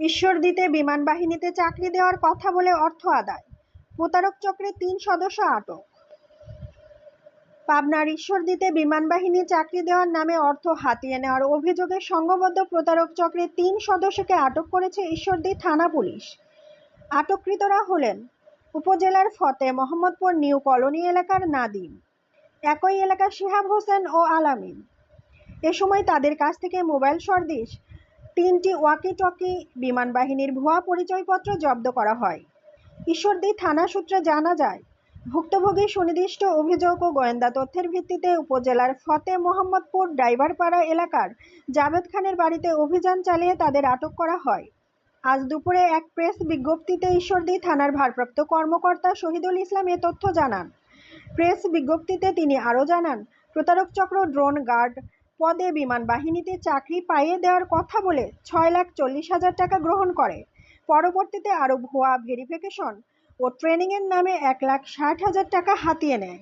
ঈশ্বরদীতে বিমান বাহিনীতে চাকরি দেওয়ার কথা বলে অর্থ আদায়। প্রতারক চক্রে তিন সদস্য আটক। পাবনার ঈশ্বরদীতে বিমান বাহিনী চাকরি দেওয়ার নামে অর্থ হাতিয়ে নেওয়ার অভিযোগে সংঘবদ্ধ প্রতারক চক্রে তিন সদস্যকে আটক করেছে ঈশ্বরদী থানা পুলিশ। আটককৃতরা হলেন উপজেলার ফতে মোহাম্মদপুর নিউ কলোনি এলাকার নাদিম, একই এলাকার শিহাব হোসেন ও আলামিন। এ সময় তাদের কাছ থেকে মোবাইল সরদিশ তিনটি ওয়াকি টকি বিমান বাহিনীর ভুয়া পরিচয়পত্র জব্দ করা হয়। ঈশ্বরদী থানা সূত্রে জানা যায়, ভুক্তভোগী সুনির্দিষ্ট অভিযোগ ও গোয়েন্দা তথ্যের ভিত্তিতে উপজেলার ফতে মোহাম্মদপুর ড্রাইভারপাড়া এলাকার জাভেদ খানের বাড়িতে অভিযান চালিয়ে তাদের আটক করা হয়। আজ দুপুরে এক প্রেস বিজ্ঞপ্তিতে ঈশ্বরদী থানার ভারপ্রাপ্ত কর্মকর্তা শহীদুল ইসলাম এ তথ্য জানান। প্রেস বিজ্ঞপ্তিতে তিনি আরও জানান, প্রতারক চক্র, ড্রোন গার্ড পদে বিমান বাহিনীতে চাকরি পাইয়ে দেওয়ার কথা বলে ছয় লাখ চল্লিশ হাজার টাকা গ্রহণ করে। পরবর্তীতে আরও ভুয়া ভেরিফিকেশন ও ট্রেনিংয়ের নামে এক লাখ ষাট হাজার টাকা হাতিয়ে নেয়।